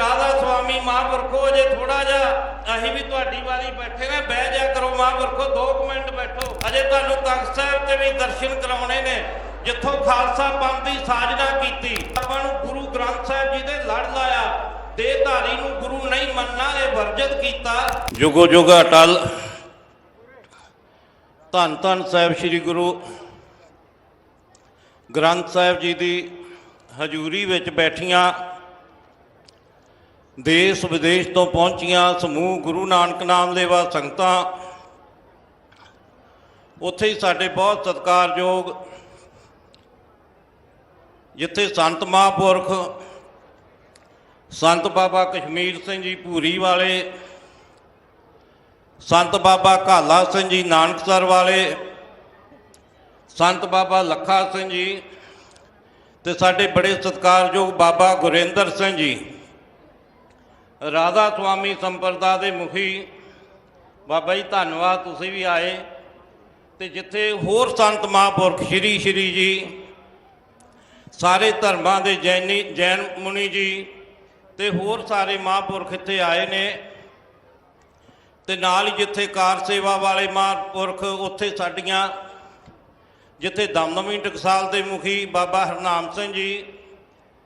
ਰਾਧਾ ਸੁਆਮੀ ਮਹਾਂਪੁਰਖੋ ਜੇ ਥੋੜਾ ਜਿਹਾ ਅਸੀਂ ਵੀ ਤੁਹਾਡੀ ਵਾਰੀ ਬੈਠੇ ਨੇ, ਬਹਿ ਜਾ ਕਰੋ ਮਹਾਂਪੁਰਖੋ 2 ਮਿੰਟ ਬੈਠੋ। ਅਜੇ ਤੁਹਾਨੂੰ ਤਖਤ ਸਾਹਿਬ ਤੇ ਵੀ ਦਰਸ਼ਨ ਕਰਾਉਣੇ ਨੇ, ਜਿੱਥੋਂ ਖਾਲਸਾ ਪੰਥ ਦੀ ਸਾਜਨਾ ਕੀਤੀ। ਆਪਾਂ ਨੂੰ ਗੁਰੂ ਗ੍ਰੰਥ ਸਾਹਿਬ ਜੀ ਦੇ ਲੜ ਲਾਇਆ, ਦੇਹਧਾਰੀ ਨੂੰ ਗੁਰੂ ਨਹੀਂ ਮੰਨਣਾ, ਇਹ ਵਰਜਿਤ ਕੀਤਾ। ਜੁਗੋ ਜੁਗ ਅਟਲ। ਧੰਨ ਧੰਨ ਸਾਹਿਬ ਸ੍ਰੀ ਗੁਰੂ ਗ੍ਰੰਥ ਸਾਹਿਬ ਜੀ ਦੀ ਹਜ਼ੂਰੀ ਵਿੱਚ ਬੈਠੀਆਂ। ਦੇਸ਼ ਵਿਦੇਸ਼ ਤੋਂ ਪਹੁੰਚੀਆਂ ਸਮੂਹ ਗੁਰੂ ਨਾਨਕ ਨਾਮ ਲੈਵਾ ਸੰਗਤਾਂ, ਉੱਥੇ ਹੀ ਸਾਡੇ ਬਹੁਤ ਸਤਿਕਾਰਯੋਗ ਜਿੱਥੇ ਸੰਤ ਮਹਾਂਪੁਰਖ, ਸੰਤ ਬਾਬਾ ਕਸ਼ਮੀਰ ਸਿੰਘ ਜੀ ਭੂਰੀ ਵਾਲੇ, ਸੰਤ ਬਾਬਾ ਕਾਲਾ ਸਿੰਘ ਜੀ ਨਾਨਕਸਰ ਵਾਲੇ, ਸੰਤ ਬਾਬਾ ਲੱਖਾ ਸਿੰਘ ਜੀ ਤੇ ਸਾਡੇ ਬੜੇ ਸਤਿਕਾਰਯੋਗ ਬਾਬਾ ਗੁਰਿੰਦਰ ਸਿੰਘ ਜੀ। ਰਾਧਾ ਸੁਆਮੀ ਸੰਪਰਦਾ ਦੇ ਮੁਖੀ। ਬਾਬਾ ਜੀ, ਧੰਨਵਾਦ, ਤੁਸੀਂ ਵੀ ਆਏ। ਤੇ ਜਿੱਥੇ ਹੋਰ ਸੰਤ ਮਹਾਂਪੁਰਖ ਸ਼੍ਰੀ ਸ਼੍ਰੀ ਜੀ, ਸਾਰੇ ਧਰਮਾਂ ਦੇ ਜੈਨੀ, ਜੈਨ ਮੁਨੀ ਜੀ ਤੇ ਹੋਰ ਸਾਰੇ ਮਹਾਂਪੁਰਖ ਇੱਥੇ ਆਏ ਨੇ। ਤੇ ਨਾਲ ਹੀ ਜਿੱਥੇ ਕਾਰ ਸੇਵਾ ਵਾਲੇ ਮਹਾਂਪੁਰਖ ਉੱਥੇ ਸਾਡੀਆਂ, ਜਿੱਥੇ ਦਮਦਮੀ ਟਕਸਾਲ ਦੇ ਮੁਖੀ ਬਾਬਾ ਹਰਨਾਮ ਸਿੰਘ ਜੀ,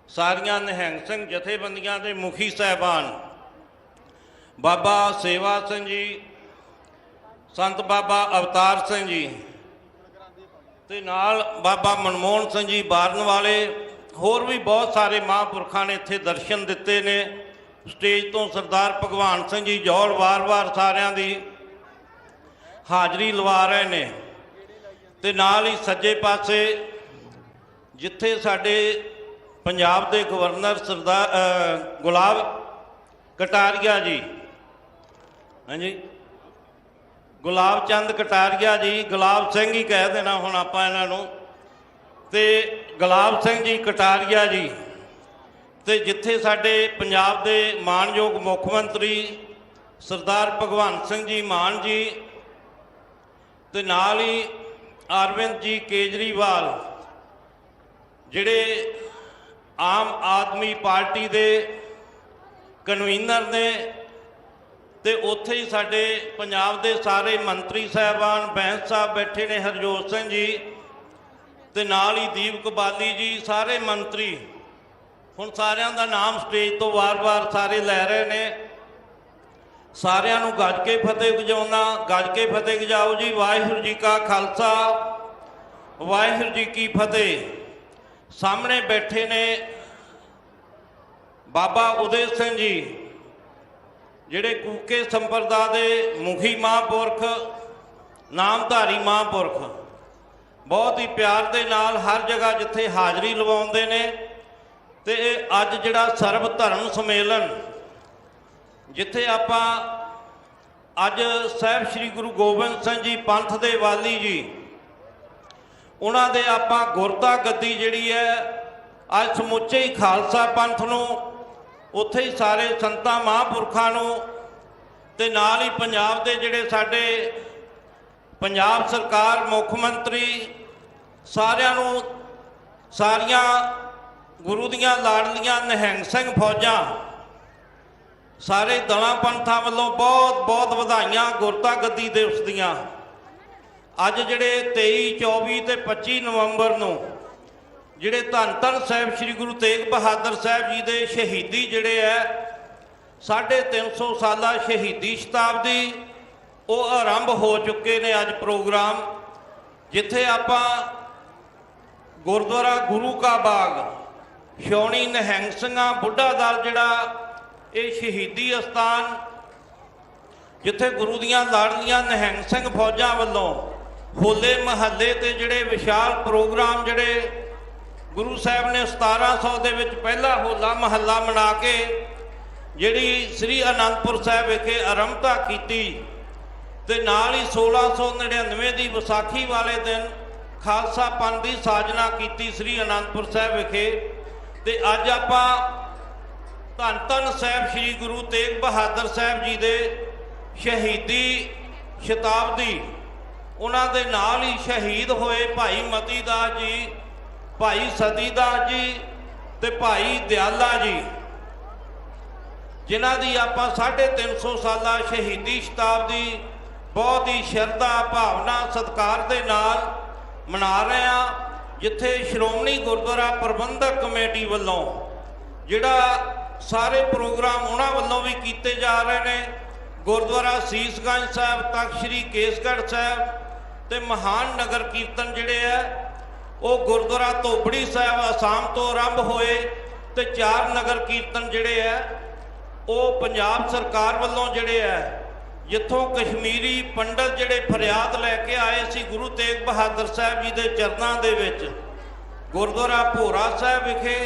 ਸਾਰੀਆਂ ਨਿਹੰਗ ਸਿੰਘ ਜਥੇਬੰਦੀਆਂ ਦੇ ਮੁਖੀ ਸਹਿਬਾਨ ਬਾਬਾ ਸੇਵਾ ਸਿੰਘ ਜੀ, ਸੰਤ ਬਾਬਾ ਅਵਤਾਰ ਸਿੰਘ ਜੀ ਤੇ ਨਾਲ ਬਾਬਾ ਮਨਮੋਹਨ ਸਿੰਘ ਜੀ ਬਾਰਨ ਵਾਲੇ, ਹੋਰ ਵੀ ਬਹੁਤ ਸਾਰੇ ਮਹਾਂਪੁਰਖਾਂ ਨੇ ਇੱਥੇ ਦਰਸ਼ਨ ਦਿੱਤੇ ਨੇ। ਸਟੇਜ ਤੋਂ ਸਰਦਾਰ ਭਗਵਾਨ ਸਿੰਘ ਜੀ ਜੋਲ ਵਾਰ-ਵਾਰ ਸਾਰਿਆਂ ਦੀ ਹਾਜ਼ਰੀ ਲਵਾ ਰਹੇ ਨੇ। ਤੇ ਨਾਲ ਹੀ ਸੱਜੇ ਪਾਸੇ ਜਿੱਥੇ ਸਾਡੇ ਪੰਜਾਬ ਦੇ ਗਵਰਨਰ ਸਰਦਾਰ ਗੁਲਾਬ ਕਟਾਰੀਆ ਜੀ ਹਾਂਜੀ। ਗੁਲਾਬ ਚੰਦ ਕਟਾਰੀਆ ਜੀ, ਗੁਲਾਬ ਸਿੰਘ ਹੀ ਕਹਿ ਦੇਣਾ ਹੁਣ ਆਪਾਂ ਇਹਨਾਂ ਨੂੰ। ਤੇ ਗੁਲਾਬ ਸਿੰਘ ਜੀ, ਕਟਾਰੀਆ ਜੀ, ਤੇ ਜਿੱਥੇ ਸਾਡੇ ਪੰਜਾਬ ਦੇ ਮਾਨਯੋਗ ਮੁੱਖ ਮੰਤਰੀ ਸਰਦਾਰ ਭਗਵੰਤ ਸਿੰਘ ਜੀ ਮਾਨ ਜੀ, ਤੇ ਨਾਲ ਹੀ ਅਰਵਿੰਦ ਜੀ ਕੇਜਰੀਵਾਲ, ਜਿਹੜੇ ਆਮ ਆਦਮੀ ਪਾਰਟੀ ਦੇ ਕਨਵੀਨਰ ਨੇ ਤੇ ਉੱਥੇ ਹੀ ਸਾਡੇ ਪੰਜਾਬ ਦੇ ਸਾਰੇ ਮੰਤਰੀ ਸਾਹਿਬਾਨ ਬੈਂਸ ਸਾਹਿਬ ਬੈਠੇ ਨੇ, ਹਰਜੋਤ ਸਿੰਘ ਜੀ ਤੇ ਨਾਲ ਹੀ ਦੀਪਕ ਬਾਲੀ ਜੀ, ਸਾਰੇ ਮੰਤਰੀ। ਹੁਣ ਸਾਰਿਆਂ ਦਾ ਨਾਮ ਸਟੇਜ ਤੋਂ ਵਾਰ-ਵਾਰ ਸਾਰੇ ਲੈ ਰਹੇ ਨੇ। ਸਾਰਿਆਂ ਨੂੰ ਗੱਜ ਕੇ ਫਤਿਹ ਗਜਾਉਣਾ ਗੱਜ ਕੇ ਫਤਿਹ ਗਜਾਓ ਜੀ। ਵਾਹਿਗੁਰੂ ਜੀ ਕਾ ਖਾਲਸਾ, ਵਾਹਿਗੁਰੂ ਜੀ ਕੀ ਫਤਿਹ। ਸਾਹਮਣੇ ਬੈਠੇ ਨੇ ਬਾਬਾ ਉਦੇ ਸਿੰਘ ਜੀ। ਜਿਹੜੇ ਕੂਕੇ ਸੰਪਰਦਾ ਦੇ ਮੁਖੀ ਮਹਾਂਪੁਰਖ, ਨਾਮਧਾਰੀ ਮਹਾਂਪੁਰਖ, ਬਹੁਤ ਹੀ ਪਿਆਰ ਦੇ ਨਾਲ ਹਰ ਜਗ੍ਹਾ ਜਿੱਥੇ ਹਾਜ਼ਰੀ ਲਵਾਉਂਦੇ ਨੇ ਤੇ ਇਹ ਅੱਜ ਜਿਹੜਾ ਸਰਬ ਧਰਮ ਸੰਮੇਲਨ, ਜਿੱਥੇ ਆਪਾਂ ਅੱਜ ਸਾਹਿਬ ਸ੍ਰੀ ਗੁਰੂ ਗੋਬਿੰਦ ਸਿੰਘ ਜੀ ਪੰਥ ਦੇ ਵਾਲੀ ਜੀ, ਉਹਨਾਂ ਦੇ ਆਪਾਂ ਗੁਰਤਾ ਗੱਦੀ ਜਿਹੜੀ ਹੈ, ਅੱਜ ਸਮੁੱਚੇ ਹੀ ਖਾਲਸਾ ਪੰਥ ਨੂੰ ਉੱਥੇ ਹੀ ਸਾਰੇ ਸੰਤਾਂ ਮਹਾਂਪੁਰਖਾਂ ਨੂੰ ਤੇ ਨਾਲ ਹੀ ਪੰਜਾਬ ਦੇ ਜਿਹੜੇ ਸਾਡੇ ਪੰਜਾਬ ਸਰਕਾਰ, ਮੁੱਖ ਮੰਤਰੀ ਸਾਰਿਆਂ ਨੂੰ ਸਾਰੀਆਂ ਗੁਰੂ ਦੀਆਂ ਲਾੜਲੀਆਂ ਨਿਹੰਗ ਸਿੰਘ ਫੌਜਾਂ, ਸਾਰੇ ਦਲਾਂ ਪੰਥਾਂ ਵੱਲੋਂ ਬਹੁਤ ਬਹੁਤ ਵਧਾਈਆਂ ਗੁਰਤਾ ਗੱਦੀ ਦਿਵਸ ਦੀਆਂ। ਅੱਜ ਜਿਹੜੇ 23 24 ਤੇ 25 ਨਵੰਬਰ ਨੂੰ ਜਿਹੜੇ ਧੰਨ ਧੰਨ ਸਾਹਿਬ ਸ੍ਰੀ ਗੁਰੂ ਤੇਗ ਬਹਾਦਰ ਸਾਹਿਬ ਜੀ ਦੇ ਸ਼ਹੀਦੀ ਜਿਹੜੇ ਹੈ 350 ਸਾਲਾ ਸ਼ਹੀਦੀ ਸ਼ਤਾਬਦੀ, ਉਹ ਆਰੰਭ ਹੋ ਚੁੱਕੇ ਨੇ ਅੱਜ ਪ੍ਰੋਗਰਾਮ, ਜਿੱਥੇ ਆਪਾਂ ਗੁਰਦੁਆਰਾ ਗੁਰੂ ਕਾ ਬਾਗ ਸ਼ੌਣੀ ਨਿਹੰਗ ਸਿੰਘਾਂ ਬੁੱਢਾ ਦਲ ਜਿਹੜਾ, ਇਹ ਸ਼ਹੀਦੀ ਅਸਥਾਨ, ਜਿੱਥੇ ਗੁਰੂ ਦੀਆਂ ਲਾੜਲੀਆਂ ਨਿਹੰਗ ਸਿੰਘ ਫੌਜਾਂ ਵੱਲੋਂ ਹੋਲੇ ਮਹੱਲੇ ਤੇ ਜਿਹੜੇ ਵਿਸ਼ਾਲ ਪ੍ਰੋਗਰਾਮ ਜਿਹੜੇ ਗੁਰੂ ਸਾਹਿਬ ਨੇ 1700 ਦੇ ਵਿੱਚ ਪਹਿਲਾ ਹੋਲਾ ਮਹੱਲਾ ਮਨਾ ਕੇ ਜਿਹੜੀ ਸ੍ਰੀ ਅਨੰਦਪੁਰ ਸਾਹਿਬ ਵਿਖੇ ਆਰੰਭਤਾ ਕੀਤੀ ਤੇ ਨਾਲ ਹੀ 1699 ਦੀ ਵਿਸਾਖੀ ਵਾਲੇ ਦਿਨ ਖਾਲਸਾ ਪੰਥ ਦੀ ਸਾਜਨਾ ਕੀਤੀ ਸ੍ਰੀ ਅਨੰਦਪੁਰ ਸਾਹਿਬ ਵਿਖੇ ਤੇ ਅੱਜ ਆਪਾਂ ਧੰਨ ਧੰਨ ਸਾਹਿਬ ਸ੍ਰੀ ਗੁਰੂ ਤੇਗ ਬਹਾਦਰ ਸਾਹਿਬ ਜੀ ਦੇ ਸ਼ਹੀਦੀ ਸ਼ਤਾਬਦੀ, ਉਹਨਾਂ ਦੇ ਨਾਲ ਹੀ ਸ਼ਹੀਦ ਹੋਏ ਭਾਈ ਮਤੀ ਦਾਸ ਜੀ ਭਾਈ ਸਤੀਦਾਸ ਜੀ ਤੇ ਭਾਈ ਦਿਆਲਾ ਜੀ, ਜਿਨ੍ਹਾਂ ਦੀ ਆਪਾਂ 350 ਸਾਲਾ ਸ਼ਹੀਦੀ ਸ਼ਤਾਬਦੀ ਬਹੁਤ ਹੀ ਸ਼ਰਧਾ, ਭਾਵਨਾ, ਸਤਿਕਾਰ ਦੇ ਨਾਲ ਮਨਾ ਰਹੇ ਆ ਜਿੱਥੇ ਸ਼੍ਰੋਮਣੀ ਗੁਰਦੁਆਰਾ ਪ੍ਰਬੰਧਕ ਕਮੇਟੀ ਵੱਲੋਂ, ਜਿਹੜਾ ਸਾਰੇ ਪ੍ਰੋਗਰਾਮ ਉਹਨਾਂ ਵੱਲੋਂ ਵੀ ਕੀਤੇ ਜਾ ਰਹੇ ਨੇ, ਗੁਰਦੁਆਰਾ ਸੀਸਗੰਜ ਸਾਹਿਬ, ਤਖਤ ਸ੍ਰੀ ਕੇਸਗੜ੍ਹ ਸਾਹਿਬ ਤੇ ਮਹਾਨ ਨਗਰ ਕੀਰਤਨ ਜਿਹੜੇ ਆ ਉਹ ਗੁਰਦੁਆਰਾ ਧੋਬੜੀ ਸਾਹਿਬ ਆਸਾਮ ਤੋਂ ਆਰੰਭ ਹੋਏ ਤੇ ਚਾਰ ਨਗਰ ਕੀਰਤਨ ਜਿਹੜੇ ਆ ਉਹ ਪੰਜਾਬ ਸਰਕਾਰ ਵੱਲੋਂ ਜਿਹੜੇ ਆ ਜਿੱਥੋਂ ਕਸ਼ਮੀਰੀ ਪੰਡਤ ਜਿਹੜੇ ਫਰਿਆਦ ਲੈ ਕੇ ਆਏ ਸੀ ਗੁਰੂ ਤੇਗ ਬਹਾਦਰ ਸਾਹਿਬ ਜੀ ਦੇ ਚਰਨਾਂ ਦੇ ਵਿੱਚ, ਗੁਰਦੁਆਰਾ ਭੋਰਾ ਸਾਹਿਬ ਵਿਖੇ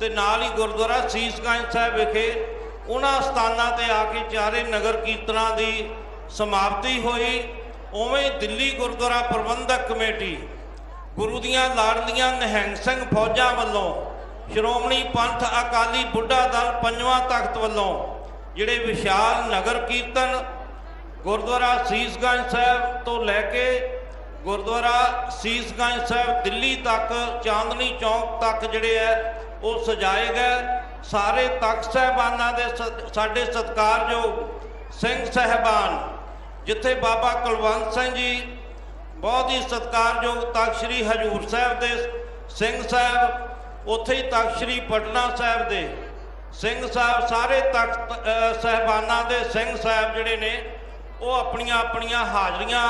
ਤੇ ਨਾਲ ਹੀ ਗੁਰਦੁਆਰਾ ਸੀਸਗੰਜ ਸਾਹਿਬ ਵਿਖੇ, ਉਹਨਾਂ ਸਥਾਨਾਂ ਤੇ ਆ ਕੇ ਚਾਰੇ ਨਗਰ ਕੀਰਤਨਾਂ ਦੀ ਸਮਾਪਤੀ ਹੋਈ। ਉਵੇਂ ਦਿੱਲੀ ਗੁਰਦੁਆਰਾ ਪ੍ਰਬੰਧਕ ਕਮੇਟੀ ਗੁਰੂ ਦੀਆਂ ਲਾੜਲੀਆਂ ਨਿਹੰਗ ਸਿੰਘ ਫੌਜਾਂ ਵੱਲੋਂ ਸ਼੍ਰੋਮਣੀ ਪੰਥ ਅਕਾਲੀ ਬੁੱਢਾ ਦਲ ਪੰਜਵਾਂ ਤਖਤ ਵੱਲੋਂ ਜਿਹੜੇ ਵਿਸ਼ਾਲ ਨਗਰ ਕੀਰਤਨ ਗੁਰਦੁਆਰਾ ਸੀਸਗੰਜ ਸਾਹਿਬ ਤੋਂ ਲੈ ਕੇ ਗੁਰਦੁਆਰਾ ਸੀਸਗੰਜ ਸਾਹਿਬ ਦਿੱਲੀ ਤੱਕ, ਚਾਂਦਨੀ ਚੌਕ ਤੱਕ ਜਿਹੜੇ ਹੈ ਉਹ ਸਜਾਏ ਗਏ। ਸਾਰੇ ਤਖਤ ਸਾਹਿਬਾਨਾਂ ਦੇ ਸ- ਸਾਡੇ ਸਤਿਕਾਰਯੋਗ ਸਿੰਘ ਸਾਹਿਬਾਨ, ਜਿੱਥੇ ਬਾਬਾ ਕੁਲਵੰਤ ਸਿੰਘ ਜੀ ਬਹੁਤ ਹੀ ਸਤਿਕਾਰਯੋਗ ਤਖਤ ਸ੍ਰੀ ਹਜੂਰ ਸਾਹਿਬ ਦੇ ਸਿੰਘ ਸਾਹਿਬ ਉੱਥੇ ਹੀ ਤਖਤ ਸ੍ਰੀ ਪਟਨਾ ਸਾਹਿਬ ਦੇ ਸਿੰਘ ਸਾਹਿਬ ਸਾਰੇ ਤਖਤ ਅ, ਸਾਹਿਬਾਨਾਂ ਦੇ ਸਿੰਘ ਸਾਹਿਬ ਜਿਹੜੇ ਨੇ ਉਹ ਆਪਣੀਆਂ ਆਪਣੀਆਂ ਹਾਜ਼ਰੀਆਂ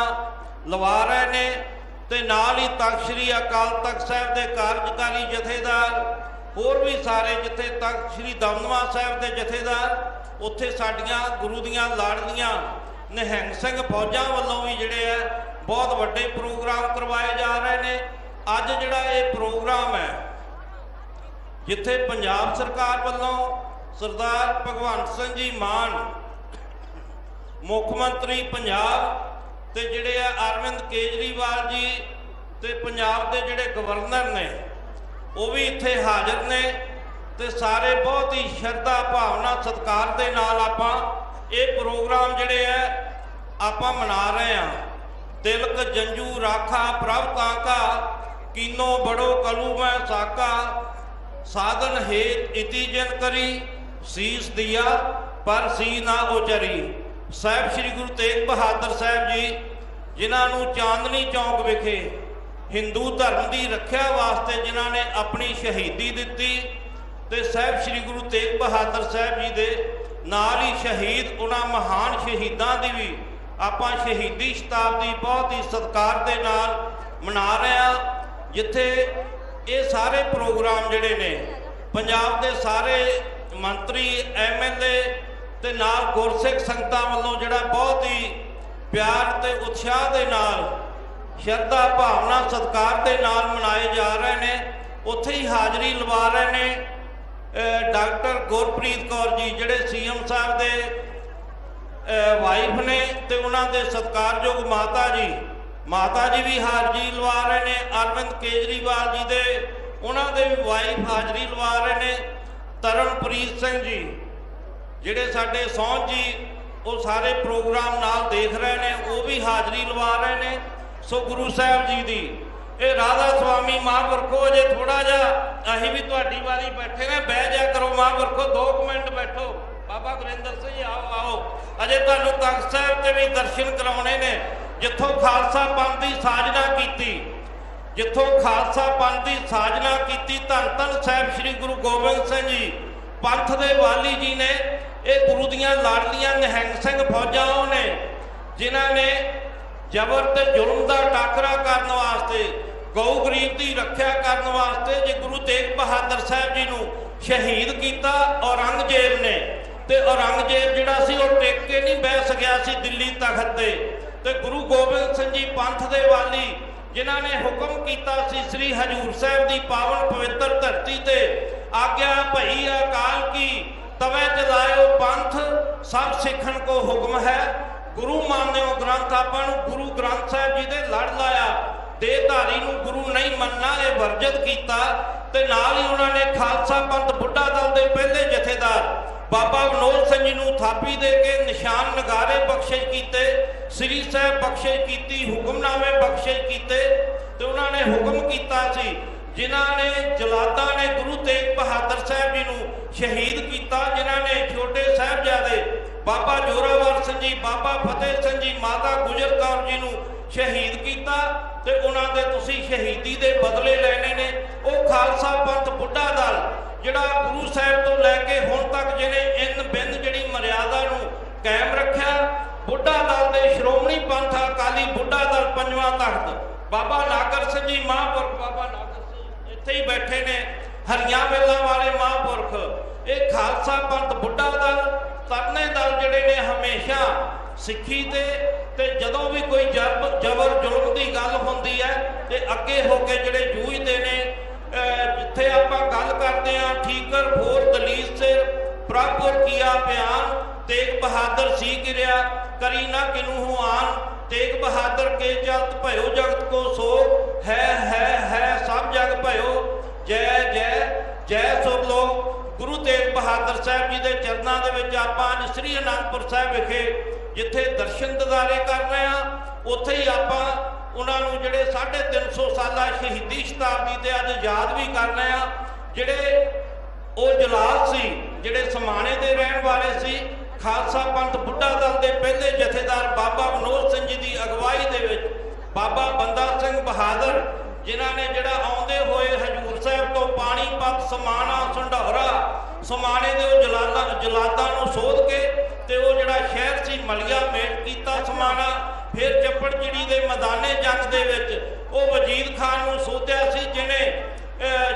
ਲਵਾ ਰਹੇ ਨੇ ਤੇ ਨਾਲ ਹੀ ਤਖਤ ਸ੍ਰੀ ਅਕਾਲ ਤਖਤ ਸਾਹਿਬ ਦੇ ਕਾਰਜਕਾਰੀ ਜਥੇਦਾਰ ਹੋਰ ਵੀ ਸਾਰੇ ਜਿੱਥੇ ਤਖਤ ਸ੍ਰੀ ਦਮਦਮਾ ਸਾਹਿਬ ਦੇ ਜਥੇਦਾਰ ਉੱਥੇ ਸਾਡੀਆਂ ਗੁਰੂ ਦੀਆਂ ਲਾੜਲੀਆਂ ਨਿਹੰਗ ਸਿੰਘ ਫੌਜਾਂ ਵੱਲੋਂ ਵੀ ਜਿਹੜੇ ਆ ਬਹੁਤ ਵੱਡੇ ਪ੍ਰੋਗਰਾਮ ਕਰਵਾਏ ਜਾ ਰਹੇ ਨੇ। ਅੱਜ ਜਿਹੜਾ ਇਹ ਪ੍ਰੋਗਰਾਮ ਹੈ, ਜਿੱਥੇ ਪੰਜਾਬ ਸਰਕਾਰ ਵੱਲੋਂ ਸਰਦਾਰ ਭਗਵੰਤ ਸਿੰਘ ਜੀ ਮਾਨ, ਮੁੱਖ ਮੰਤਰੀ ਪੰਜਾਬ ਤੇ ਜਿਹੜੇ ਆ ਅਰਵਿੰਦ ਕੇਜਰੀਵਾਲ ਜੀ ਤੇ ਪੰਜਾਬ ਦੇ ਜਿਹੜੇ ਗਵਰਨਰ ਨੇ, ਉਹ ਵੀ ਇੱਥੇ ਹਾਜ਼ਰ ਨੇ ਤੇ ਸਾਰੇ ਬਹੁਤ ਹੀ ਸ਼ਰਧਾ ਭਾਵਨਾ ਸਤਿਕਾਰ ਦੇ ਨਾਲ ਆਪਾਂ ਇਹ ਪ੍ਰੋਗਰਾਮ ਜਿਹੜੇ ਆ, ਆਪਾਂ ਮਨਾ ਰਹੇ ਆ ਤਿਲਕ ਜੰਜੂ ਰਾਖਾ ਪ੍ਰਭ ਕਾਕਾ, ਕੀਨੋ ਬੜੋ ਕਲੂ ਮੈਂ ਸਾਕਾ। ਸਾਧਨ ਹੇਤ ਇਤੀ ਜਨ ਕਰੀ, ਸੀਸ ਦਿਆ, ਪਰ ਸੀ ਨਾ ਉਚਰੀ। ਸਾਹਿਬ ਸ੍ਰੀ ਗੁਰੂ ਤੇਗ ਬਹਾਦਰ ਸਾਹਿਬ ਜੀ, ਜਿਨ੍ਹਾਂ ਨੂੰ ਚਾਂਦਨੀ ਚੌਕ ਵਿਖੇ ਹਿੰਦੂ ਧਰਮ ਦੀ ਰੱਖਿਆ ਵਾਸਤੇ ਜਿਨ੍ਹਾਂ ਨੇ ਆਪਣੀ ਸ਼ਹੀਦੀ ਦਿੱਤੀ, ਤੇ ਸਾਹਿਬ ਸ੍ਰੀ ਗੁਰੂ ਤੇਗ ਬਹਾਦਰ ਸਾਹਿਬ ਜੀ ਦੇ ਨਾਲ ਹੀ ਸ਼ਹੀਦ ਉਹਨਾਂ ਮਹਾਨ ਸ਼ਹੀਦਾਂ ਦੀ ਵੀ ਆਪਾਂ ਸ਼ਹੀਦੀ ਸ਼ਤਾਬਦੀ ਬਹੁਤ ਹੀ ਸਤਿਕਾਰ ਦੇ ਨਾਲ ਮਨਾ ਰਹੇ ਹਾਂ, ਜਿੱਥੇ ਇਹ ਸਾਰੇ ਪ੍ਰੋਗਰਾਮ ਜਿਹੜੇ ਨੇ, ਪੰਜਾਬ ਦੇ ਸਾਰੇ ਮੰਤਰੀ ਐਮਐਲਏ ਤੇ ਨਾਲ ਗੁਰਸਿੱਖ ਸੰਗਤਾਂ ਵੱਲੋਂ ਜਿਹੜਾ ਬਹੁਤ ਹੀ ਪਿਆਰ ਤੇ ਉਤਸ਼ਾਹ ਦੇ ਨਾਲ, ਸ਼ਰਧਾ, ਭਾਵਨਾ, ਸਤਿਕਾਰ ਦੇ ਨਾਲ ਮਨਾਏ ਜਾ ਰਹੇ ਨੇ, ਉੱਥੇ ਹੀ ਹਾਜ਼ਰੀ ਲਵਾ ਰਹੇ ਨੇ ਡਾਕਟਰ ਗੁਰਪ੍ਰੀਤ ਕੌਰ ਜੀ, ਜਿਹੜੇ ਸੀਐਮ ਸਾਹਿਬ ਦੇ ਵਾਈਫ ਨੇ ਤੇ ਉਹਨਾਂ ਦੇ ਸਤਿਕਾਰਯੋਗ ਮਾਤਾ ਜੀ ਮਾਤਾ ਜੀ ਵੀ ਹਾਜ਼ਰੀ ਲਵਾ ਰਹੇ ਨੇ, ਅਰਵਿੰਦ ਕੇਜਰੀਵਾਲ ਜੀ ਦੇ, ਉਹਨਾਂ ਦੇ ਵੀ ਵਾਈਫ ਹਾਜ਼ਰੀ ਲਵਾ ਰਹੇ ਨੇ, ਤਰਨਪ੍ਰੀਤ ਸਿੰਘ ਜੀ, ਜਿਹੜੇ ਸਾਡੇ ਸੌਂਝ ਜੀ, ਉਹ ਸਾਰੇ ਪ੍ਰੋਗਰਾਮ ਨਾਲ ਦੇਖ ਰਹੇ ਨੇ, ਉਹ ਵੀ ਹਾਜ਼ਰੀ ਲਵਾ ਰਹੇ ਨੇ, ਸੋ ਗੁਰੂ ਸਾਹਿਬ ਜੀ ਦੀ, ਇਹ ਰਾਧਾ ਸੁਆਮੀ ਮਹਾਂਪੁਰਖੋ ਜੇ ਥੋੜਾ ਜਿਹਾ, ਅਸੀਂ ਵੀ ਤੁਹਾਡੀ ਵਾਰੀ ਬੈਠੇ ਨੇ, ਬਹਿ ਜਾ ਕਰੋ ਮਹਾਂਪੁਰਖੋ 2 ਮਿੰਟ ਬੈਠੋ, ਬਾਬਾ ਗੁਰਿੰਦਰ ਸਿੰਘ ਆਓ ਆਓ। ਅਜੇ ਤੁਹਾਨੂੰ ਤਖਤ ਸਾਹਿਬ ਤੇ ਵੀ ਦਰਸ਼ਨ ਕਰਾਉਣੇ ਨੇ। ਜਿੱਥੋਂ ਖਾਲਸਾ ਪੰਥ ਦੀ ਸਾਜਨਾ ਕੀਤੀ, ਜਿੱਥੋਂ ਖਾਲਸਾ ਪੰਥ ਦੀ ਸਾਜਨਾ ਕੀਤੀ, ਧੰਨ ਧੰਨ ਸਾਹਿਬ ਸ੍ਰੀ ਗੁਰੂ ਗੋਬਿੰਦ ਸਿੰਘ ਜੀ, ਪੰਥ ਦੇ ਵਾਲੀ ਜੀ ਨੇ, ਇਹ ਗੁਰੂ ਦੀਆਂ ਲਾਡਲੀਆਂ ਨਿਹੰਗ ਸਿੰਘ ਫੌਜਾਂ ਉਹ ਨੇ, ਜਿਨ੍ਹਾਂ ਨੇ ਜ਼ਬਰ ਤੇ ਜ਼ੁਲਮ ਦਾ ਟਾਕਰਾ ਕਰਨ ਵਾਸਤੇ, ਗਊ ਗਰੀਬ ਦੀ ਰੱਖਿਆ ਕਰਨ ਵਾਸਤੇ ਜੇ ਗੁਰੂ ਤੇਗ ਬਹਾਦਰ ਸਾਹਿਬ ਜੀ ਨੂੰ ਸ਼ਹੀਦ ਕੀਤਾ ਔਰੰਗਜ਼ੇਬ ਨੇ। ਤੇ ਔਰੰਗਜ਼ੇਬ ਜਿਹੜਾ ਸੀ ਉਹ ਟਿਕ ਕੇ ਨਹੀਂ ਬਹਿ ਸਕਿਆ ਸੀ ਦਿੱਲੀ ਤਖਤ ਤੇ। ਤੇ ਗੁਰੂ ਗੋਬਿੰਦ ਸਿੰਘ ਜੀ ਪੰਥ ਦੇ ਵਾਲੀ, ਜਿਨ੍ਹਾਂ ਨੇ ਹੁਕਮ ਕੀਤਾ ਸੀ ਸ੍ਰੀ ਹਜੂਰ ਸਾਹਿਬ ਦੀ ਪਾਵਨ ਪਵਿੱਤਰ ਧਰਤੀ ਤੇ, ਆਗਿਆ ਭਈ ਅਕਾਲ ਕੀ, ਤਵੇ ਚਲਾਇਓ ਪੰਥ, ਸਭ ਸਿੱਖਣ ਕੋ ਹੁਕਮ ਹੈ। ਗੁਰੂ ਮੰਨਿਓ ਗ੍ਰੰਥ ਆਪਾਂ ਨੂੰ ਗੁਰੂ ਗ੍ਰੰਥ ਸਾਹਿਬ ਜੀ ਦੇ ਲੜ ਲਾਇਆ। ਦੇਹਧਾਰੀ ਨੂੰ ਗੁਰੂ ਨਹੀਂ ਮੰਨਣਾ, ਇਹ ਵਰਜਿਤ ਕੀਤਾ। ਤੇ ਨਾਲ ਹੀ ਉਹਨਾਂ ਨੇ ਖਾਲਸਾ ਪੰਥ ਬੁੱਢਾ ਦਲ ਦੇ ਪਹਿਲੇ ਜਥੇਦਾਰ ਬਾਬਾ ਵਿਨੋਦ ਸਿੰਘ ਜੀ ਨੂੰ ਥਾਪੀ ਦੇ ਕੇ ਨਿਸ਼ਾਨ ਨਗਾਰੇ ਬਖਸ਼ਿਸ਼ ਕੀਤੇ, ਸ੍ਰੀ ਸਾਹਿਬ ਬਖਸ਼ਿਸ਼ ਕੀਤੀ, ਹੁਕਮਨਾਮੇ ਬਖਸ਼ਿਸ਼ ਕੀਤੇ ਤੇ ਉਹਨਾਂ ਨੇ ਹੁਕਮ ਕੀਤਾ ਸੀ, ਜਿਨ੍ਹਾਂ ਨੇ ਜਲਾਦਾਂ ਨੇ ਗੁਰੂ ਤੇਗ ਬਹਾਦਰ ਸਾਹਿਬ ਜੀ ਨੂੰ ਸ਼ਹੀਦ ਕੀਤਾ, ਜਿਨ੍ਹਾਂ ਨੇ ਛੋਟੇ ਸਾਹਿਬਜ਼ਾਦੇ ਬਾਬਾ ਜੋਰਾਵਰ ਸਿੰਘ ਜੀ, ਬਾਬਾ ਫਤਿਹ ਸਿੰਘ ਜੀ, ਮਾਤਾ ਗੁਜਰ ਕੌਰ ਜੀ ਨੂੰ ਸ਼ਹੀਦ ਕੀਤਾ ਤੇ ਉਹਨਾਂ ਦੇ ਤੁਸੀਂ ਸ਼ਹੀਦੀ ਦੇ ਬਦਲੇ ਲੈਣੇ ਨੇ। ਉਹ ਖਾਲਸਾ ਪੰਥ ਬੁੱਢਾ ਦਲ, ਜਿਹੜਾ ਗੁਰੂ ਸਾਹਿਬ ਤੋਂ ਲੈ ਕੇ ਹੁਣ ਤੱਕ ਜਿਹਨੇ ਇਨ ਬਿੰਦ ਜਿਹੜੀ ਮਰਿਆਦਾ ਨੂੰ ਕਾਇਮ ਰੱਖਿਆ। ਬੁੱਢਾ ਦਲ ਦੇ ਸ਼੍ਰੋਮਣੀ ਪੰਥ ਅਕਾਲੀ ਬੁੱਢਾ ਦਲ ਪੰਜਵਾਂ ਤਖਤ ਬਾਬਾ ਨਾਗਰ ਸਿੰਘ ਜੀ ਮਹਾਂਪੁਰਖ, ਬਾਬਾ ਨਾਗਰ ਸਿੰਘ ਇੱਥੇ ਹੀ ਬੈਠੇ ਨੇ, ਹਰੀਆਂ ਵੇਲਾਂ ਵਾਲੇ ਮਹਾਂਪੁਰਖ। ਇਹ ਖਾਲਸਾ ਪੰਥ ਬੁੱਢਾ ਦਲ ਤਰਨੇ ਦਲ ਜਿਹੜੇ ਨੇ ਹਮੇਸ਼ਾ ਸਿੱਖੀ ਤੇ ਤੇ ਜਦੋਂ ਵੀ ਕੋਈ ਜਬਰ ਜਬਰ ਜ਼ੁਲਮ ਦੀ ਗੱਲ ਹੁੰਦੀ ਹੈ, ਤੇ ਅੱਗੇ ਹੋ ਕੇ ਜਿਹੜੇ ਜੂਝਦੇ ਨੇ ਜਿੱਥੇ ਆਪਾਂ ਗੱਲ ਕਰਦੇ ਆ ਠੀਕਰ, ਫੋਰ, ਦਲੀਲ ਸਿਰ, ਪ੍ਰਭੁਰ ਕੀਆ ਬਿਆਨ ਤੇਗ ਬਹਾਦਰ ਸੀ ਗਿਰਿਆ, ਕਰੀ ਨਾ ਕਿਨੂ ਹੁਆਨ ਤੇਗ ਬਹਾਦਰ ਕੇ ਜਲਤ ਭਇਓ ਜਗਤ ਕੋ ਸੋ। ਹੈ ਹੈ ਹੈ, ਸਭ ਜਗ ਭਇਓ। ਜੈ ਜੈ ਜੈ ਸੁਰ ਲੋਕ ਗੁਰੂ ਤੇਗ ਬਹਾਦਰ ਸਾਹਿਬ ਜੀ ਦੇ ਚਰਨਾਂ ਦੇ ਵਿੱਚ ਆਪਾਂ ਅੱਜ ਸ੍ਰੀ ਅਨੰਦਪੁਰ ਸਾਹਿਬ ਵਿਖੇ ਜਿੱਥੇ ਦਰਸ਼ਨ ਦਿਦਾਰੇ ਕਰ ਰਹੇ ਆ ਉੱਥੇ ਹੀ ਆਪਾਂ ਉਹਨਾਂ ਨੂੰ ਜਿਹੜੇ 350 ਸਾਲਾ ਸ਼ਹੀਦੀ ਸ਼ਤਾਬਦੀ ਤੇ ਅੱਜ ਯਾਦ ਵੀ ਕਰ ਰਹੇ ਆ ਜਿਹੜੇ ਉਹ ਜਲਾਲ ਸੀ, ਜਿਹੜੇ ਸਮਾਣੇ ਦੇ ਰਹਿਣ ਵਾਲੇ ਸੀ ਖਾਲਸਾ ਪੰਥ ਬੁੱਢਾ ਦਲ ਦੇ ਪਹਿਲੇ ਜਥੇਦਾਰ ਬਾਬਾ ਮਨੋਜ ਸਿੰਘ ਜੀ ਦੀ ਅਗਵਾਈ ਦੇ ਵਿੱਚ ਬਾਬਾ ਬੰਦਾ ਸਿੰਘ ਬਹਾਦਰ, ਜਿਨ੍ਹਾਂ ਨੇ ਜਿਹੜਾ ਆਉਂਦੇ ਹੋਏ ਹਜੂਰ ਸਾਹਿਬ ਤੋਂ ਪਾਣੀਪਤ ਸਮਾਣਾ ਸੰਢੌਰਾ ਸਮਾਣੇ ਦੇ ਉਹ ਜਲਾਲਾਂ, ਜਲਾਦਾਂ ਨੂੰ ਸੋਧ ਕੇ ਤੇ ਉਹ ਜਿਹੜਾ ਸ਼ਹਿਰ ਸੀ ਮਲਿਆ ਮੇਟ ਕੀਤਾ ਸਮਾਣਾ, ਫਿਰ ਚੱਪੜ ਚਿੜੀ ਦੇ ਮੈਦਾਨੇ ਜੰਗ ਦੇ ਵਿੱਚ ਉਹ ਵਜੀਦ ਖਾਨ ਨੂੰ ਸੋਧਿਆ ਸੀ ਜਿਨੇ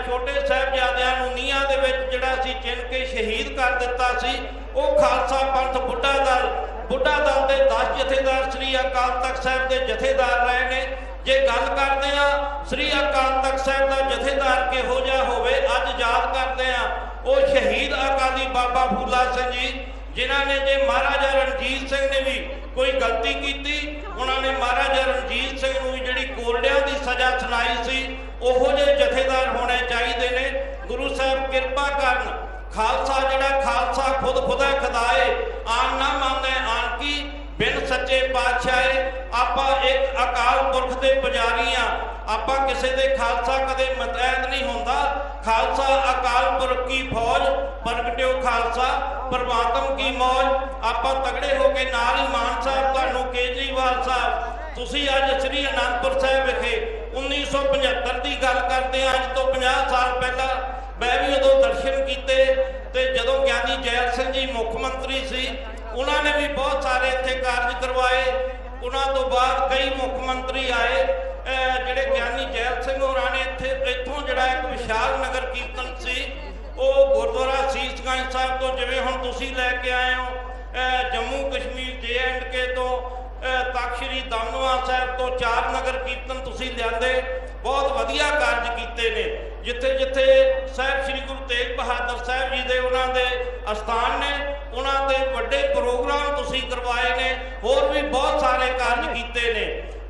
ਛੋਟੇ ਸਾਹਿਬਜ਼ਾਦਿਆਂ ਨੂੰ ਨੀਹਾਂ ਦੇ ਵਿੱਚ ਜਿਹੜਾ ਸੀ ਚਿਣ ਕੇ ਸ਼ਹੀਦ ਕਰ ਦਿੱਤਾ ਸੀ। ਉਹ ਖਾਲਸਾ ਪੰਥ ਬੁੱਢਾ ਦਲ ਬੁੱਢਾ ਦਲ ਦੇ 10 ਜਥੇਦਾਰ ਸ੍ਰੀ ਅਕਾਲ ਤਖਤ ਸਾਹਿਬ ਦੇ ਜਥੇਦਾਰ ਰਹੇ ਨੇ। ਜੇ ਗੱਲ ਕਰਦੇ ਆ ਸ੍ਰੀ ਅਕਾਲ ਤਖਤ ਸਾਹਿਬ ਦਾ ਜਥੇਦਾਰ ਕਿਹੋ ਜਿਹਾ ਹੋਵੇ, ਅੱਜ ਯਾਦ ਕਰਦੇ ਆ ਉਹ ਸ਼ਹੀਦ ਅਕਾਲੀ ਬਾਬਾ ਫੂਲਾ ਸਿੰਘ ਜੀ, ਜਿਨ੍ਹਾਂ ਨੇ ਜੇ ਮਹਾਰਾਜਾ ਰਣਜੀਤ ਸਿੰਘ ਨੇ ਵੀ ਕੋਈ ਗਲਤੀ ਕੀਤੀ, ਉਹਨਾਂ ਨੇ ਮਹਾਰਾਜਾ ਰਣਜੀਤ ਸਿੰਘ ਨੂੰ ਵੀ ਜਿਹੜੀ ਕੋਲਡਿਆਂ ਦੀ ਸਜ਼ਾ ਸੁਣਾਈ ਸੀ, ਉਹੋ ਜਿਹੇ ਜਥੇਦਾਰ ਹੋਣੇ ਚਾਹੀਦੇ ਨੇ। ਗੁਰੂ ਸਾਹਿਬ ਕਿਰਪਾ ਕਰਨ ਖਾਲਸਾ ਜਿਹੜਾ ਖਾਲਸਾ ਖੁਦ ਖੁਦਾ ਖੁਦਾਏ ਆਨ ਨਾ ਮੰਨੇ, ਆਨ ਕੀ ਬਿਨ ਸੱਚੇ ਪਾਤਸ਼ਾਹੇ। ਆਪਾਂ ਇੱਕ ਅਕਾਲ ਪੁਰਖ ਦੇ ਪੁਜਾਰੀ ਆ। ਆਪਾਂ ਕਿਸੇ ਦੇ ਖਾਲਸਾ ਕਦੇ ਮਤੈਦ ਨਹੀਂ ਹੁੰਦਾ। ਖਾਲਸਾ ਅਕਾਲ ਪੁਰਖ ਕੀ ਫੌਜ, ਪ੍ਰਗਟਿਓ ਖਾਲਸਾ, ਪਰਮਾਤਮ ਕੀ ਮੌਜ। ਆਪਾਂ ਤਗੜੇ ਹੋ ਕੇ ਨਾਲ ਹੀ ਮਾਨ ਸਾਹਿਬ, ਤੁਹਾਨੂੰ ਕੇਜਰੀਵਾਲ ਸਾਹਿਬ, ਤੁਸੀਂ ਅੱਜ ਸ੍ਰੀ ਅਨੰਦਪੁਰ ਸਾਹਿਬ ਵਿਖੇ 1975 ਦੀ ਗੱਲ ਕਰਦੇ ਆ। ਅੱਜ ਤੋਂ 50 ਸਾਲ ਪਹਿਲਾਂ ਮੈਂ ਵੀ ਉਦੋਂ ਦਰਸ਼ਨ ਕੀਤੇ ਤੇ ਜਦੋਂ ਗਿਆਨੀ ਜੈਲ ਸਿੰਘ ਜੀ ਮੁੱਖ ਮੰਤਰੀ ਸੀ, ਉਹਨਾਂ ਨੇ ਵੀ ਬਹੁਤ ਸਾਰੇ ਇੱਥੇ ਕਾਰਜ ਕਰਵਾਏ। ਉਹਨਾਂ ਤੋਂ ਬਾਅਦ ਕਈ ਮੁੱਖ ਮੰਤਰੀ ਆਏ। ਜਿਹੜੇ ਗਿਆਨੀ ਜੈਲ ਸਿੰਘ ਹੋਰਾਂ ਨੇ ਇੱਥੇ, ਇੱਥੋਂ ਜਿਹੜਾ ਇੱਕ ਵਿਸ਼ਾਲ ਨਗਰ ਕੀਰਤਨ ਸੀ, ਉਹ ਗੁਰਦੁਆਰਾ ਸੀਸਗੰਜ ਸਾਹਿਬ ਤੋਂ ਜਿਵੇਂ ਹੁਣ ਤੁਸੀਂ ਲੈ ਕੇ ਆਏ ਹੋ ਜੰਮੂ ਕਸ਼ਮੀਰ ਜੇ ਐਂਡ ਕੇ ਤੋਂ, ਅਹ ਤਖ਼ਤ ਸ੍ਰੀ ਦਮਦਮਾ ਸਾਹਿਬ ਤੋਂ ਚਾਰ ਨਗਰ ਕੀਰਤਨ ਤੁਸੀਂ ਲਿਆਂਦੇ। ਬਹੁਤ ਵਧੀਆ ਕਾਰਜ ਕੀਤੇ ਨੇ। ਜਿੱਥੇ ਜਿੱਥੇ ਸਾਹਿਬ ਸ੍ਰੀ ਗੁਰੂ ਤੇਗ ਬਹਾਦਰ ਸਾਹਿਬ ਜੀ ਦੇ ਉਹਨਾਂ ਦੇ ਅਸਥਾਨ ਨੇ, ਉਹਨਾਂ ਦੇ ਵੱਡੇ ਪ੍ਰੋਗਰਾਮ ਤੁਸੀਂ ਕਰਵਾਏ ਨੇ, ਹੋਰ ਵੀ ਬਹੁਤ ਸਾਰੇ ਕਾਰਜ ਕੀਤੇ ਨੇ।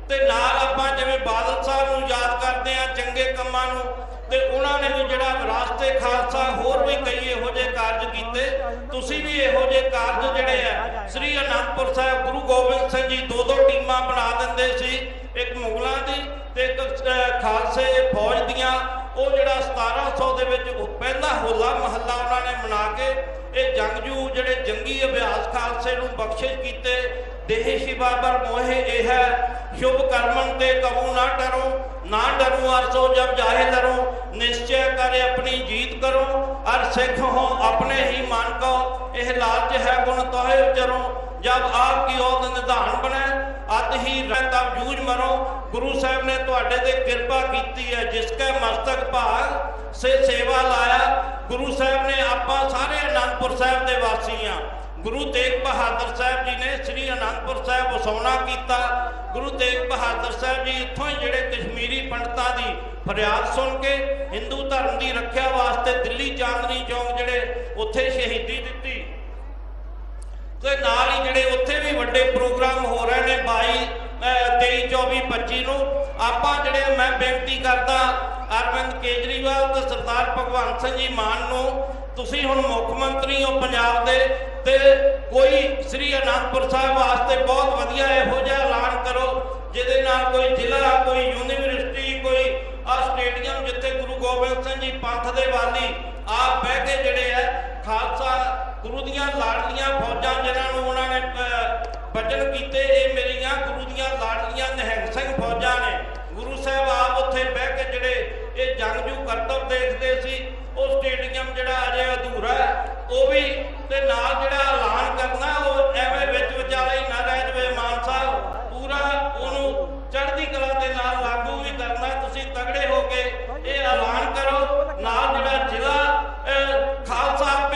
ਤੇ ਨਾਲ ਆਪਾਂ ਜਿਵੇਂ ਬਾਦਲ ਸਾਹਿਬ ਨੂੰ ਯਾਦ ਕਰਦੇ ਆ ਚੰਗੇ ਕੰਮਾਂ ਨੂੰ, ਤੇ ਉਹਨਾਂ ਨੇ ਵੀ ਜਿਹੜਾ ਵਿਰਾਸਤੇ ਖਾਲਸਾ, ਹੋਰ ਵੀ ਕਈ ਇਹੋ ਜਿਹੇ ਕਾਰਜ ਕੀਤੇ। ਤੁਸੀਂ ਵੀ ਇਹੋ ਜਿਹੇ ਕਾਰਜ ਜਿਹੜੇ ਆ, ਸ੍ਰੀ ਅਨੰਦਪੁਰ ਸਾਹਿਬ ਗੁਰੂ ਗੋਬਿੰਦ ਸਿੰਘ ਜੀ ਦੋ ਦੋ ਟੀਮਾਂ ਬਣਾ ਦਿੰਦੇ ਸੀ, ਇੱਕ ਮੁਗਲਾਂ ਦੀ ਤੇ ਖਾਲਸੇ ਫੌਜ ਦੀਆਂ, ਉਹ ਜਿਹੜਾ 1700 ਦੇ ਵਿੱਚ ਉਹ ਪਹਿਲਾ ਹੋਲਾ ਮਹੱਲਾ ਉਹਨਾਂ ਨੇ ਮਨਾ ਕੇ ਇਹ ਜੰਗਜੂ ਜਿਹੜੇ ਜੰਗੀ ਅਭਿਆਸ ਖਾਲਸੇ ਨੂੰ ਬਖਸ਼ਿਸ਼ ਕੀਤੇ, ਦੇਹ ਸ਼ਿਵਾਬਰ ਮੋਹੇ ਇਹ ਹੈ, ਸ਼ੁਭ ਕਰਮਨ ਤੇ ਕਬੂ ਨਾ ਡਰੋ, ਨਾ ਡਰੂ ਅਰਸੋ ਜਬ ਜਾਹੇ ਲਰੋ ਨਿਸ਼ਚੈ ਕਰ ਆਪਣੀ ਜੀਤ ਕਰੋ, ਅਰ ਸਿੱਖ ਹੋ ਆਪਣੇ ਹੀ ਮਨ ਕੋ, ਇਹ ਲਾਲਚ ਹੈ ਗੁਣ ਤੋਹੇ ਉਚਰੋ ਜਬ ਆਪ ਕੀ ਔਦ ਨਿਧਾਨ ਬਣੇ, ਅਤ ਹੀ ਰਹਿ ਤਬ ਮਰੋ। ਗੁਰੂ ਸਾਹਿਬ ਨੇ ਤੁਹਾਡੇ ਤੇ ਕਿਰਪਾ ਕੀਤੀ ਹੈ, ਜਿਸ ਕੈ ਮਸਤਕ ਭਾਗ ਸੇ ਸੇਵਾ ਲਾਇਆ। ਗੁਰੂ ਸਾਹਿਬ ਨੇ ਆਪਾਂ ਸਾਰੇ ਅਨੰਦਪੁਰ ਸਾਹਿਬ ਦੇ ਵਾਸੀ ਆ। ਗੁਰੂ ਤੇਗ ਬਹਾਦਰ ਸਾਹਿਬ ਜੀ ਨੇ ਸ੍ਰੀ ਅਨੰਦਪੁਰ ਸਾਹਿਬ ਵਸਾਉਣਾ ਕੀਤਾ। ਗੁਰੂ ਤੇਗ ਬਹਾਦਰ ਸਾਹਿਬ ਜੀ ਇੱਥੋਂ ਹੀ ਜਿਹੜੇ ਕਸ਼ਮੀਰੀ ਪੰਡਤਾਂ ਦੀ ਫਰਿਆਦ ਸੁਣ ਕੇ ਹਿੰਦੂ ਧਰਮ ਦੀ ਰੱਖਿਆ ਵਾਸਤੇ ਦਿੱਲੀ ਚਾਂਦਨੀ ਚੌਂਕ ਜਿਹੜੇ ਉੱਥੇ ਸ਼ਹੀਦੀ ਦਿੱਤੀ। ਤੇ ਨਾਲ ਹੀ ਜਿਹੜੇ ਉੱਥੇ ਵੀ ਵੱਡੇ ਪ੍ਰੋਗਰਾਮ ਹੋ ਰਹੇ ਨੇ 22 23 24 25 ਨੂੰ, ਆਪਾਂ ਜਿਹੜੇ ਮੈਂ ਬੇਨਤੀ ਕਰਦਾ ਅਰਵਿੰਦ ਕੇਜਰੀਵਾਲ ਤੇ ਸਰਦਾਰ ਭਗਵੰਤ ਸਿੰਘ ਜੀ ਮਾਨ ਨੂੰ, ਤੁਸੀਂ ਹੁਣ ਮੁੱਖ ਮੰਤਰੀ ਹੋ ਪੰਜਾਬ ਦੇ, ਤੇ ਕੋਈ ਸ੍ਰੀ ਅਨੰਦਪੁਰ ਸਾਹਿਬ ਵਾਸਤੇ ਬਹੁਤ ਵਧੀਆ ਇਹੋ ਜਿਹਾ ਐਲਾਨ ਕਰੋ, ਜਿਹਦੇ ਨਾਲ ਕੋਈ ਜ਼ਿਲ੍ਹਾ, ਕੋਈ ਯੂਨੀਵਰਸਿਟੀ, ਕੋਈ ਆ ਸਟੇਡੀਅਮ ਜਿੱਥੇ ਗੁਰੂ ਗੋਬਿੰਦ ਸਿੰਘ ਜੀ ਪੰਥ ਦੇ ਵਾਲੀ ਆਪ ਬਹਿ ਕੇ ਜਿਹੜੇ ਆ ਖਾਲਸਾ ਗੁਰੂ ਦੀਆਂ ਲਾਡਲੀਆਂ ਫੌਜਾਂ ਜਿਹਨਾਂ ਨੂੰ ਉਹਨਾਂ ਨੇ ਵਚਨ ਕੀਤੇ, ਇਹ ਮੇਰੀਆਂ ਗੁਰੂ ਦੀਆਂ ਲਾਡਲੀਆਂ ਨਿਹੰਗ ਸਿੰਘ ਫੌਜਾਂ ਨੇ। ਗੁਰੂ ਸਾਹਿਬ ਆਪ ਉੱਥੇ ਬਹਿ ਕੇ ਜਿਹੜੇ ਇਹ ਜੰਗਜੂ ਕਰਤੱਵ ਦੇਖਦੇ ਸੀ, ਉਹ ਸਟੇਡੀਅਮ ਜਿਹੜਾ ਅਜੇ ਅਧੂਰਾ ਉਹ ਵੀ ਤੇ ਨਾਲ ਜਿਹੜਾ ਐਲਾਨ ਕਰਨਾ, ਉਹ ਐਵੇਂ ਵਿੱਚ ਵਿਚਾਲੇ ਹੀ ਨਾ ਰਹਿ ਜਵੇ ਮਾਨ ਸਾਹਿਬ। ਪੂਰਾ ਉਹਨੂੰ ਚੜ੍ਹਦੀ ਕਲਾ ਦੇ ਨਾਲ ਲਾਗੂ ਵੀ ਕਰਨਾ, ਤੁਸੀਂ ਤਗੜੇ ਹੋ ਕੇ ਇਹ ਐਲਾਨ ਕਰੋ। ਨਾਲ ਜਿਹੜਾ ਜ਼ਿਲ੍ਹਾ ਖਾਲਸਾ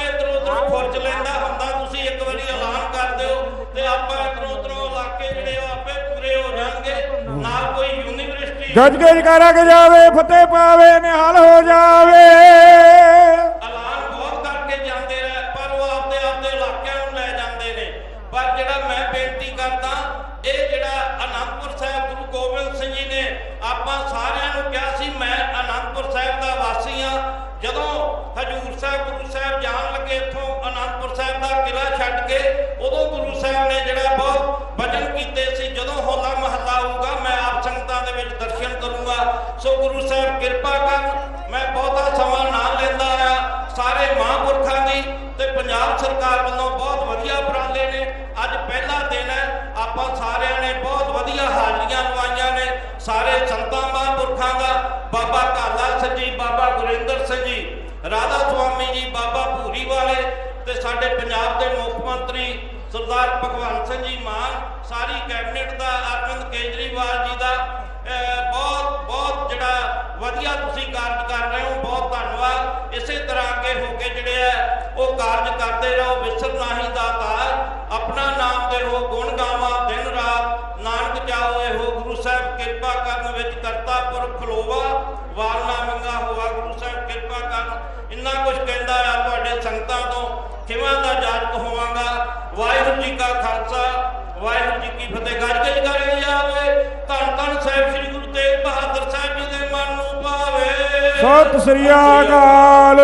ਆਪੇ ਹੁੰਦਾ, ਤੁਸੀਂ ਇੱਕ ਵਾਰੀ ਐਲਾਨ ਕਰ ਦਿਓ ਤੇ ਆਪਾਂ ਇਧਰੋਂ ਉਧਰੋਂ ਇਲਾਕੇ ਜਿਹੜੇ ਆਪੇ ਪੂਰੇ ਹੋ ਜਾਣਗੇ। ਨਾਲ ਕੋਈ ਯੂਨੀਵਰਸਿਟੀ ਗੱਜ ਗੱਜ ਕਰਾ ਕੇ ਜਾਵੇ, ਫਤਿਹ ਪਾਵੇ, ਨਿਹਾਲ ਹੋ ਜਾਵੇ। ਅਨੰਦਪੁਰ ਸਾਹਿਬ ਦਾ ਕਿਲਾ ਛੱਡ ਕੇ ਉਦੋਂ ਗੁਰੂ ਸਾਹਿਬ ਨੇ ਜਿਹੜਾ ਬਹੁਤ ਵਚਨ ਕੀਤੇ ਸੀ, ਜਦੋਂ ਹੋਲਾ ਮਹੱਲਾ ਆਊਗਾ, ਮੈਂ ਆਪ ਸੰਗਤਾਂ ਦੇ ਵਿੱਚ ਦਰਸ਼ਨ ਕਰੂੰਗਾ। ਸੋ ਗੁਰੂ ਸਾਹਿਬ ਕਿਰਪਾ ਕਰਨ, ਮੈਂ ਬਹੁਤਾ ਸਮਾਂ ਨਾ ਲੈਂਦਾ ਆ ਸਾਰੇ ਮਹਾਂਪੁਰਖਾਂ ਦੀ ਤੇ ਪੰਜਾਬ ਸਰਕਾਰ ਵੱਲੋਂ ਬਹੁਤ ਵਧੀਆ ਉਪਰਾਲੇ ਨੇ। ਅੱਜ ਪਹਿਲਾ ਦਿਨ ਹੈ, ਆਪਾਂ ਸਾਰਿਆਂ ਨੇ ਬਹੁਤ ਵਧੀਆ ਹਾਜ਼ਰੀਆਂ ਲਵਾਈਆਂ ਨੇ। ਸਾਰੇ ਸੰਤਾਂ ਮਹਾਂਪੁਰਖਾਂ ਦਾ, ਬਾਬਾ ਕਾਲਾ ਸਿੰਘ ਜੀ, ਬਾਬਾ ਗੁਰਿੰਦਰ ਸਿੰਘ ਜੀ, ਰਾਧਾ ਸੁਆਮੀ ਜੀ, ਬਾਬਾ ਭੂਰੀ ਵਾਲੇ ਤੇ ਸਾਡੇ ਪੰਜਾਬ ਦੇ ਮੁੱਖ ਮੰਤਰੀ ਸਰਦਾਰ ਭਗਵੰਤ ਸਿੰਘ ਜੀ ਮਾਨ, ਸਾਰੀ ਕੈਬਨਿਟ ਦਾ, ਅਰਵਿੰਦ ਕੇਜਰੀਵਾਲ ਜੀ ਦਾ ਬਹੁਤ ਬਹੁਤ ਜਿਹੜਾ ਵਧੀਆ ਤੁਸੀਂ ਕਾਰਜ ਕਰ ਰਹੇ ਹੋ, ਬਹੁਤ ਧੰਨਵਾਦ। ਇਸੇ ਤਰ੍ਹਾਂ ਅੱਗੇ ਹੋ ਕੇ ਜਿਹੜੇ ਆ, ਉਹ ਕਾਰਜ ਕਰਦੇ ਰਹੋ, ਵਿਸਰ ਨਾਹੀ ਦਾਤਾਰ ਆਪਣਾ ਨਾਮ ਦੇ ਹੋ, ਗੁਣ ਗਾਵਾਂ, ਦਿਨ ਰਾਤ, ਨਾਨਕ ਜਾਓ ਇਹੋ, ਗੁਰੂ ਸਾਹਿਬ ਕਿਰਪਾ ਕਰਨ ਵਿੱਚ ਕਰਤਾ ਪੁਰਖ ਖਲੋਵਾ ਵਾਲਨਾ ਮੰਗਾ ਹੋਵਾ ਗੁਰੂ ਸਾਹਿਬ ਕਿਰਪਾ ਕਰਨ। ਇੰਨਾ ਕੁਝ ਕਹਿੰਦਾ ਆ ਤੁਹਾਡੇ ਸੰਗਤਾਂ ਤੋਂ। ਕਿਵਾਂ ਦਾ ਜਾਜਕ ਹੋਵਾਂਗਾ। ਵਾਹਿਗੁਰੂ ਜੀ ਕਾ ਖਾਲਸਾ, ਵਾਹਿਗੁਰੂ ਜੀ ਕੀ ਫਤਿਹ। ਗੱਜ ਗੱਜ ਕਰੇ ਜਾਵੇ, ਧੰਨ ਧੰਨ ਸਾਹਿਬ ਸ੍ਰੀ ਗੁਰੂ ਤੇਗ ਬਹਾਦਰ ਸਾਹਿਬ ਜੀ ਦੇ ਮਨ ਨੂੰ ਭਾਵੇ। ਸਤਿ ਸ੍ਰੀ ਅਕਾਲ।